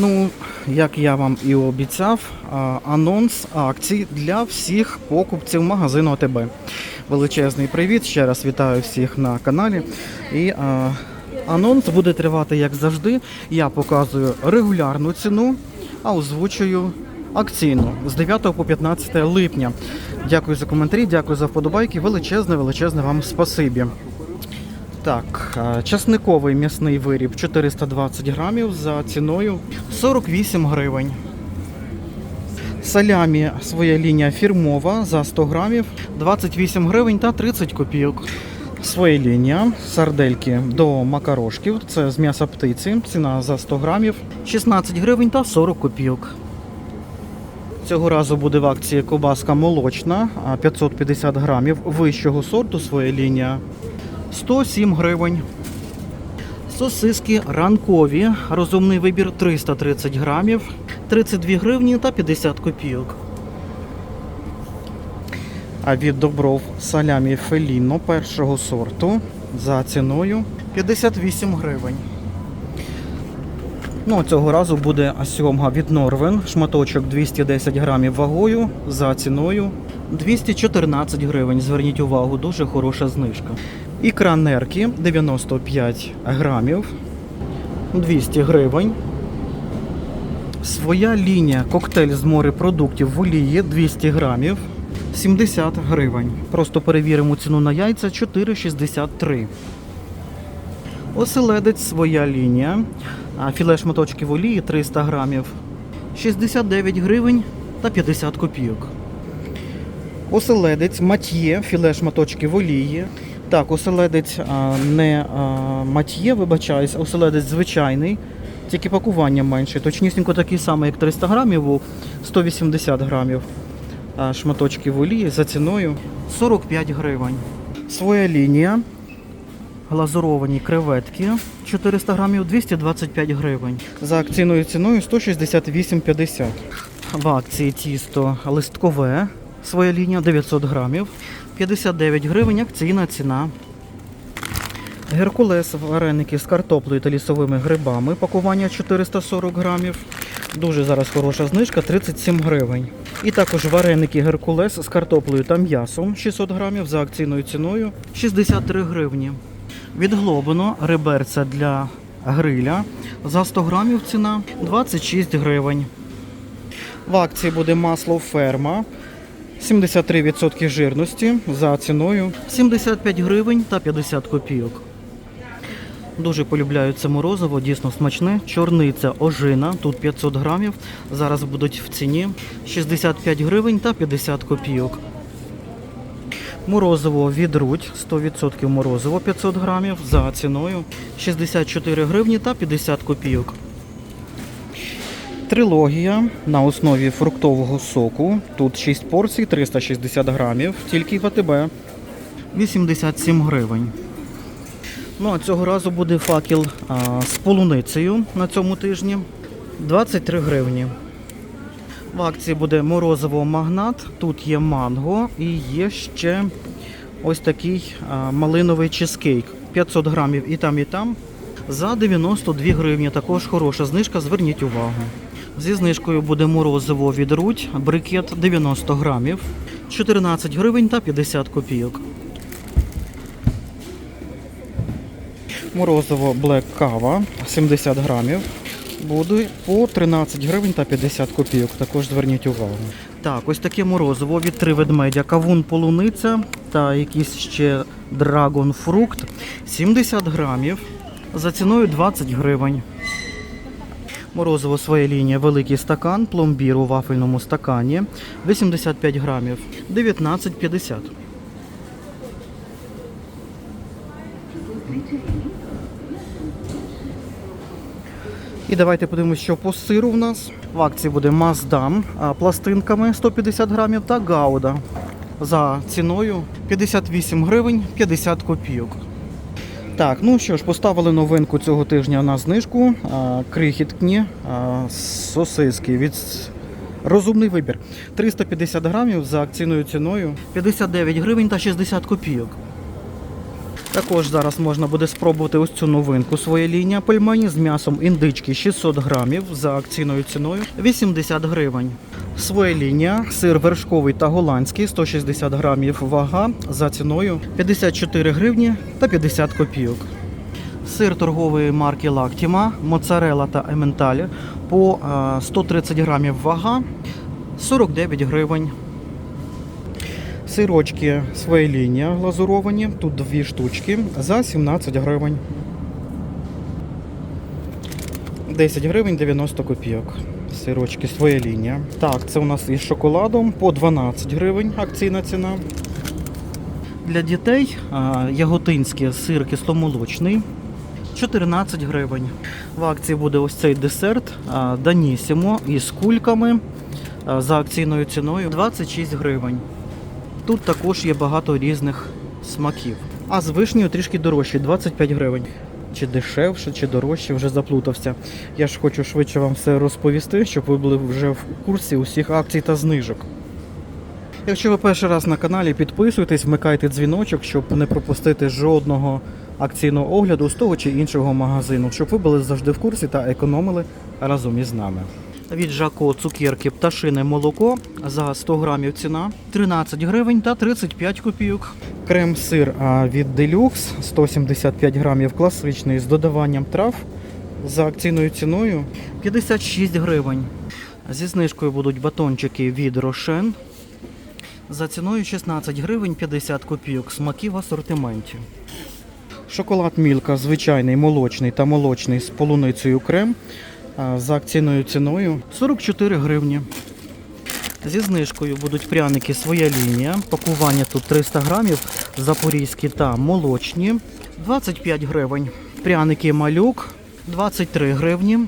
Ну, як я вам і обіцяв, анонс акцій для всіх покупців магазину АТБ. Величезний привіт! Ще раз вітаю всіх на каналі. І а, анонс буде тривати як завжди. Я показую регулярну ціну, а озвучую акційну з 9 по 15 липня. Дякую за коментарі, дякую за вподобайки. Величезне, величезне вам спасибі. Так, е, часниковий м'ясний виріб 420 грамів за ціною 48 гривень. Салямі своя лінія фірмова за 100 грамів 28 гривень та 30 копійок. Своя лінія сардельки до макарошків. Це з м'яса птиці. Ціна за 100 грамів 16 гривень та 40 копійок. Цього разу буде в акції кобаска молочна 550 грамів вищого сорту своя лінія 107 гривень. Сосиски ранкові. Розумний вибір 330 грамів, 32 гривні та 50 копійок. А від добров салямі феліно першого сорту за ціною 58 гривень. Ну, цього разу буде сьомга від Норвен, шматочок 210 грамів вагою за ціною 214 гривень. Зверніть увагу, дуже хороша знижка. Ікра нерки 95 грамів 200 гривень. Своя лінія коктейль з морепродуктів в олії 200 грамів 70 гривень. Просто перевіримо ціну на яйця 4,63. Оселедець своя лінія. Філе шматочків олії 300 грамів 69 гривень та 50 копійок. Оселедець мат'є, філе шматочків олії. Так, оселедець а, не а, мат'є, вибачаюсь, оселедець звичайний, тільки пакування менше. Точнісінько такий самий, як 300 грамів у 180 грамів а, шматочків олії за ціною 45 гривень. Своя лінія. Глазуровані креветки 400 грамів 225 гривень. За акційною ціною 168,50. В акції тісто листкове. Своя лінія 900 грамів. 59 гривень акційна ціна. Геркулес вареники з картоплею та лісовими грибами. Пакування 440 грамів. Дуже зараз хороша знижка 37 гривень. І також вареники Геркулес з картоплею та м'ясом 600 грамів за акційною ціною 63 гривні. Від Глобино реберця для гриля за 100 грамів ціна 26 гривень. В акції буде масло ферма 73% жирності за ціною 75 гривень та 50 копійок. Дуже полюбляю це морозиво, дійсно смачне. Чорниця ожина, тут 500 грамів. Зараз будуть в ціні 65 гривень та 50 копійок. Морозиво від Рудь, 100% морозиво 500 грамів за ціною 64 гривні та 50 копійок. Трилогія на основі фруктового соку. Тут 6 порцій, 360 грамів, тільки в АТБ 87 гривень. Ну а цього разу буде факел а, з полуницею на цьому тижні 23 гривні. В акції буде морозиво магнат, тут є манго і є ще ось такий а, малиновий чизкейк. 500 грамів і там, і там за 92 гривні. Також хороша знижка, зверніть увагу. Зі знижкою буде морозиво від Рудь, брикет 90 грамів, 14 гривень та 50 копійок. Морозиво Black Кава 70 грамів. Буде по 13 гривень та 50 копійок. Також зверніть увагу. Так, ось таке морозиво від три ведмедя. Кавун полуниця та якийсь ще драгон фрукт 70 грамів. За ціною 20 гривень. Морозиво своя лінія, великий стакан, пломбір у вафельному стакані 85 грамів, 19,50. І давайте подивимося, що по сиру в нас. В акції буде Маздам пластинками 150 грамів та Гауда за ціною 58 гривень 50 копійок. Так, ну що ж, поставили новинку цього тижня на знижку. А, крихітні а, сосиски від розумний вибір. 350 грамів за акційною ціною 59 гривень та 60 копійок. Також зараз можна буде спробувати ось цю новинку своя лінія пельмені з м'ясом індички 600 грамів за акційною ціною 80 гривень. Своя сир вершковий та голландський 160 грамів вага за ціною 54 гривні та 50 копійок. Сир торгової марки Лактіма, моцарела та ементаль по 130 грамів вага 49 гривень. Сирочки своя лінія глазуровані, тут дві штучки за 17 гривень. 10 гривень 90 копійок. Сирочки своя лінія. Так, це у нас із шоколадом по 12 гривень акційна ціна. Для дітей яготинський сир кисломолочний 14 гривень. В акції буде ось цей десерт Данісімо із кульками за акційною ціною 26 гривень. Тут також є багато різних смаків. А з вишнею трішки дорожче 25 гривень. Чи дешевше, чи дорожче, вже заплутався. Я ж хочу швидше вам все розповісти, щоб ви були вже в курсі усіх акцій та знижок. Якщо ви перший раз на каналі, підписуйтесь, вмикайте дзвіночок, щоб не пропустити жодного акційного огляду з того чи іншого магазину, щоб ви були завжди в курсі та економили разом із нами. Від Жако цукерки пташине молоко за 100 грамів ціна 13 гривень та 35 копійок. Крем-сир від Deluxe 175 грамів класичний з додаванням трав за акційною ціною 56 гривень. Зі знижкою будуть батончики від Рошен за ціною 16 гривень 50 копійок. Смаки в асортименті. Шоколад Мілка звичайний молочний та молочний з полуницею крем за акційною ціною 44 гривні. Зі знижкою будуть пряники своя лінія. Пакування тут 300 грамів, запорізькі та молочні 25 гривень. Пряники малюк 23 гривні.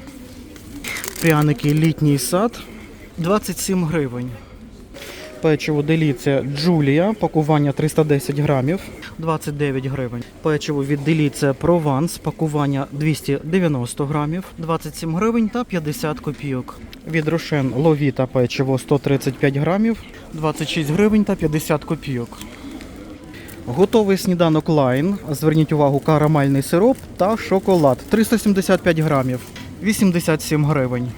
Пряники літній сад 27 гривень. Печиво деліція Джулія, пакування 310 грамів, 29 гривень. Печиво від деліція Прованс, пакування 290 грамів, 27 гривень та 50 копійок. Від Рошен Ловіта печиво 135 грамів, 26 гривень та 50 копійок. Готовий сніданок Лайн. Зверніть увагу, карамельний сироп та шоколад 375 грамів, 87 гривень.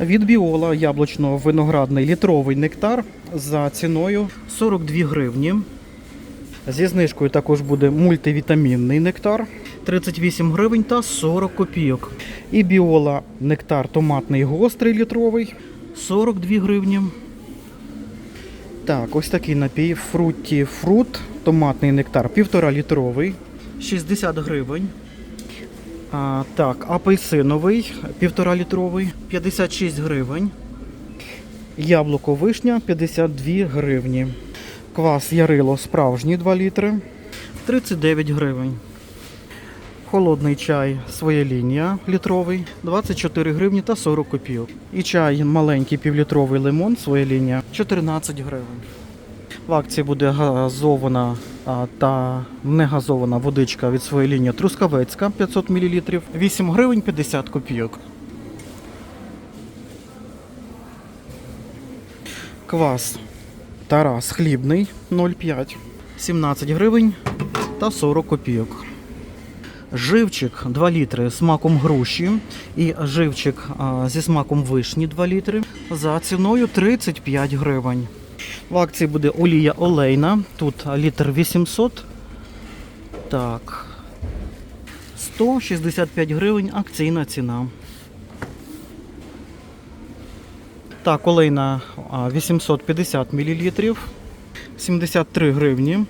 Від Біола яблучно-виноградний літровий нектар за ціною 42 гривні. Зі знижкою також буде мультивітамінний нектар 38 гривень та 40 копійок. І Біола нектар томатний гострий літровий 42 гривні. Так, ось такий напій фруті фрут, томатний нектар, півтора літровий, 60 гривень. А, так, апельсиновий, півтора літровий, 56 гривень. Яблуко вишня 52 гривні. Квас Ярило справжній 2 літри 39 гривень. Холодний чай своя лінія літровий 24 гривні та 40 копійок. І чай маленький півлітровий лимон своя лінія 14 гривень. В акції буде газована та негазована водичка від своєї лінії Трускавецька 500 мл 8 гривень 50 копійок. Квас Тарас хлібний 0,5 17 гривень та 40 копійок. Живчик 2 літри смаком груші і живчик зі смаком вишні 2 літри за ціною 35 гривень. В акції буде олія олейна. Тут літр 800. Так. 165 гривень акційна ціна. Так, олейна 850 мл. 73 гривні.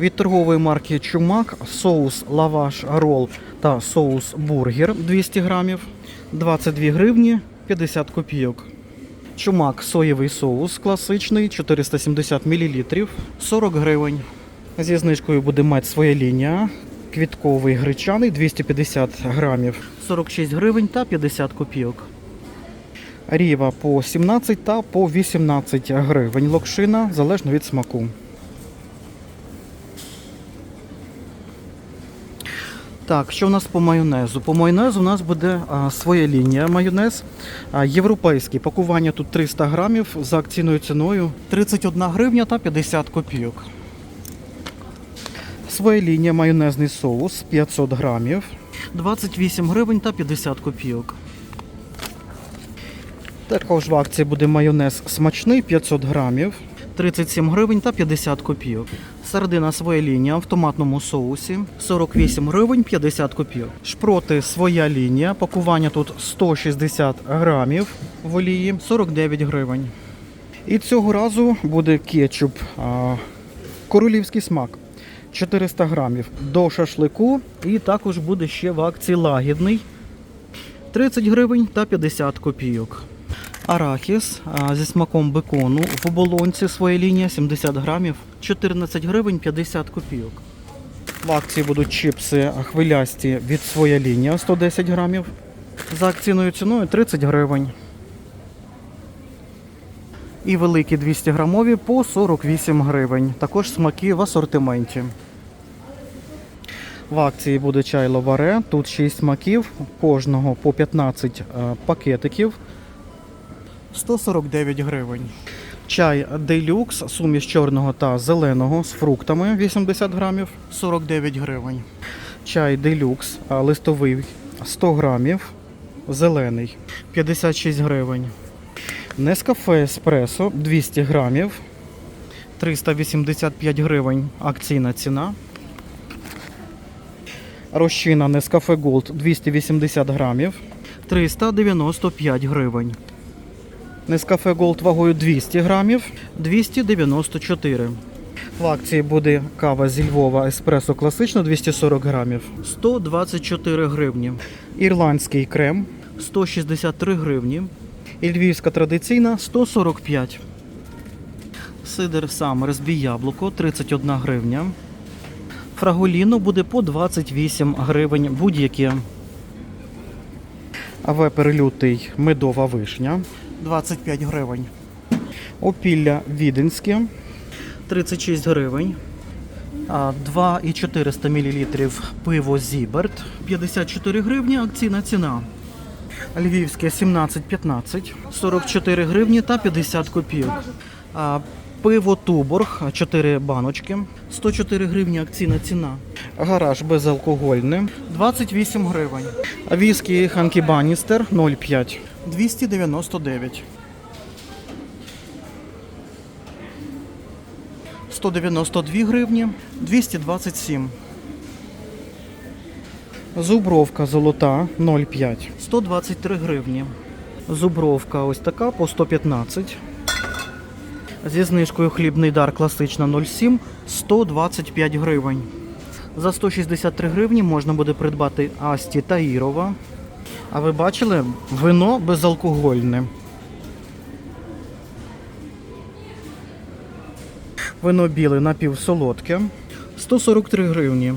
Від торгової марки Чумак соус лаваш рол та соус бургер 200 грамів 22 гривні 50 копійок. Чумак соєвий соус класичний 470 мл 40 гривень. Зі знижкою буде мати своя лінія. Квітковий гречаний 250 грамів 46 гривень та 50 копійок. Ріва по 17 та по 18 гривень. Локшина залежно від смаку. Так, що в нас по майонезу? По майонезу у нас буде а, своя лінія майонез. А, європейський. Пакування тут 300 грамів за акційною ціною 31 гривня та 50 копійок. Своя лінія майонезний соус 500 грамів. 28 гривень та 50 копійок. Також в акції буде майонез смачний 500 грамів. 37 гривень та 50 копійок. Сардина своя лінія в томатному соусі 48 гривень 50 копійок. Шпроти своя лінія. Пакування тут 160 грамів в олії 49 гривень. І цього разу буде кетчуп королівський смак 400 грамів до шашлику. І також буде ще в акції лагідний 30 гривень та 50 копійок. Арахіс зі смаком бекону в оболонці своя лінія 70 грамів 14 гривень 50 копійок. В акції будуть чіпси хвилясті від своя лінія 110 грамів. За акційною ціною 30 гривень. І великі 200 грамові по 48 гривень. Також смаки в асортименті. В акції буде чай ловаре. Тут 6 смаків, кожного по 15 е, пакетиків. 149 гривень. Чай делюкс, суміш чорного та зеленого з фруктами 80 грамів 49 гривень. Чай делюкс листовий 100 грамів, зелений 56 гривень. Нескафе еспресо 200 грамів 385 гривень акційна ціна. Розчина Нескафе Голд 280 грамів 395 гривень. Нескафе Голд вагою 200 грамів 294. В акції буде кава зі Львова еспресо класична 240 грамів 124 гривні. Ірландський крем 163 гривні. І львівська традиційна 145. Сидер Самер збій яблуко 31 гривня. Фраголіно буде по 28 гривень будь-яке. Вепер лютий медова вишня 25 гривень. Опілля віденське 36 гривень. А 2,400 мл пиво Зіберт 54 гривні акційна ціна. Львівське 17,15, 44 гривні та 50 копійок. Пиво Туборг 4 баночки, 104 гривні акційна ціна. Гараж безалкогольне 28 гривень. Віскі Ханкі Баністер 0,5 299. 192 гривні 227. Зубровка золота 0,5 123 гривні. Зубровка ось така по 115. Зі знижкою хлібний дар класична 0,7 125 гривень. За 163 гривні можна буде придбати Асті та Ірова. А ви бачили вино безалкогольне. Вино біле напівсолодке 143 гривні.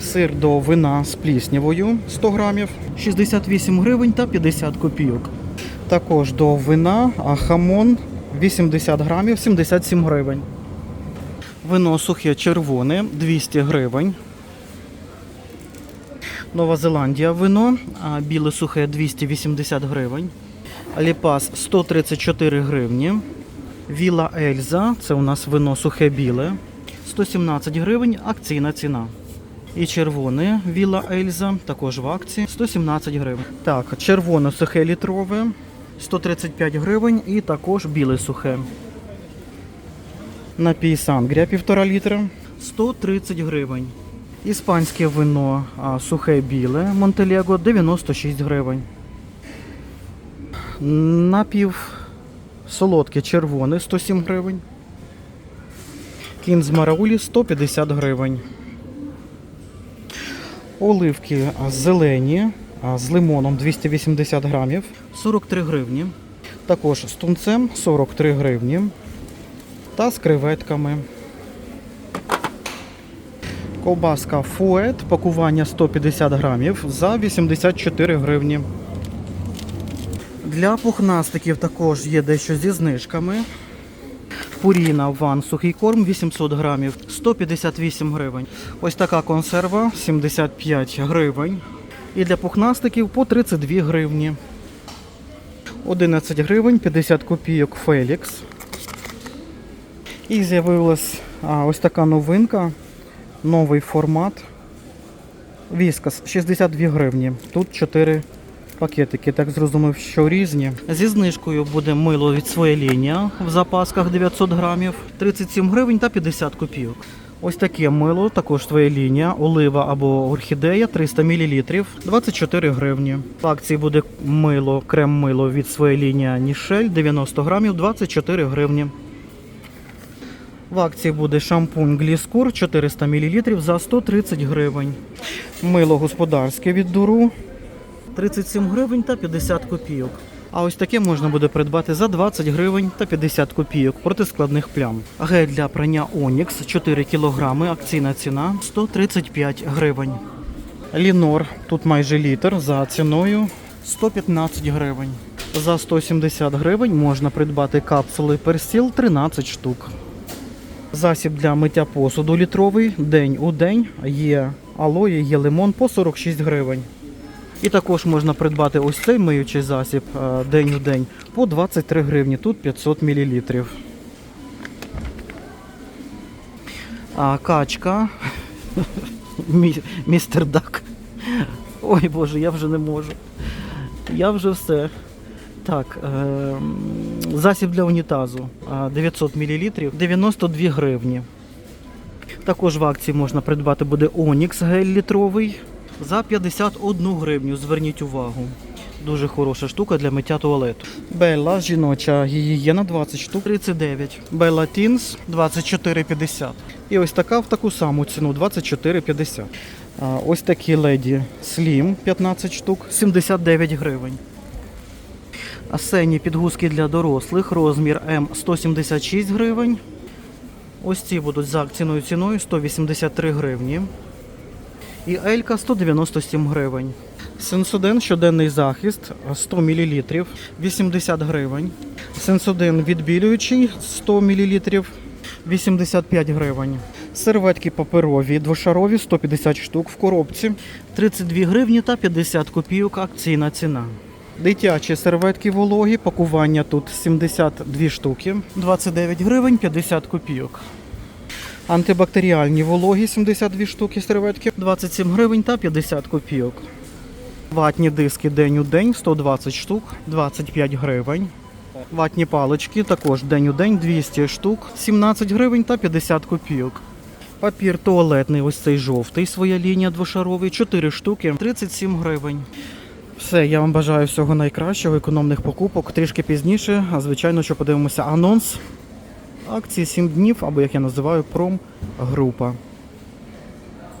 Сир до вина з пліснявою 100 грамів 68 гривень та 50 копійок. Також до вина а хамон 80 грамів 77 гривень. Вино сухе червоне 200 гривень. Нова Зеландія вино, біле сухе 280 гривень. Ліпас 134 гривні. Віла Ельза, це у нас вино сухе біле. 117 гривень, акційна ціна. І червоне Віла Ельза, також в акції 117 гривень. Так, червоне сухе літрове 135 гривень і також біле сухе. Напій Сангрія 1,5 літра 130 гривень. Іспанське вино сухе біле Монтелего 96 гривень. Напів солодке червоне 107 гривень. Кінз Мараулі 150 гривень. Оливки зелені з лимоном 280 грамів 43 гривні. Також з тунцем 43 гривні. Та з креветками. Ковбаска фует, пакування 150 грамів за 84 гривні. Для пухнастиків також є дещо зі знижками. Пуріна ван сухий корм 800 грамів 158 гривень. Ось така консерва 75 гривень. І для пухнастиків по 32 гривні. 11 гривень 50 копійок Фелікс. І з'явилась ось така новинка. Новий формат. Віскас 62 гривні. Тут 4 пакетики. Так зрозумів, що різні. Зі знижкою буде мило від своєї лінії в запасках 900 грамів, 37 гривень та 50 копійок. Ось таке мило, також своя лінія, олива або орхідея 300 мл, 24 гривні. В акції буде мило, крем-мило від своєї лінії Нішель 90 грамів, 24 гривні. В акції буде шампунь Гліскур 400 мл за 130 гривень. Мило господарське від дуру 37 гривень та 50 копійок. А ось таке можна буде придбати за 20 гривень та 50 копійок проти складних плям. Гель для прання Онікс 4 кг, акційна ціна 135 гривень. Лінор, тут майже літр за ціною 115 гривень. За 170 гривень можна придбати капсули персіл 13 штук. Засіб для миття посуду літровий день у день є алоє, є лимон по 46 гривень. І також можна придбати ось цей миючий засіб е, день у день по 23 гривні, тут 500 мл. А качка, Мі- містер Дак. Ой Боже, я вже не можу. Я вже все. Так, е, засіб для унітазу 900 мл, 92 гривні. Також в акції можна придбати буде Онікс гель літровий за 51 гривню. Зверніть увагу. Дуже хороша штука для миття туалету. Белла жіноча гігієна 20 штук 39. Белла Тінс 24,50. І ось така в таку саму ціну 24,50. А, Ось такі леді Slim 15 штук 79 гривень. Асені підгузки для дорослих, розмір М 176 гривень. Ось ці будуть за акційною ціною 183 гривні. І Елька 197 гривень. Сенсоден щоденний захист 100 мл 80 гривень. Сенсоден відбілюючий 100 мл 85 гривень. Серветки паперові двошарові 150 штук в коробці 32 гривні та 50 копійок акційна ціна. Дитячі серветки вологі, пакування тут 72 штуки, 29 гривень 50 копійок. Антибактеріальні вологі 72 штуки серветки, 27 гривень та 50 копійок. Ватні диски день у день 120 штук, 25 гривень. Ватні палички також день у день 200 штук, 17 гривень та 50 копійок. Папір туалетний, ось цей жовтий, своя лінія двошаровий, 4 штуки, 37 гривень. Все, я вам бажаю всього найкращого, економних покупок. Трішки пізніше, а звичайно, що подивимося анонс акції 7 днів, або як я називаю, промгрупа.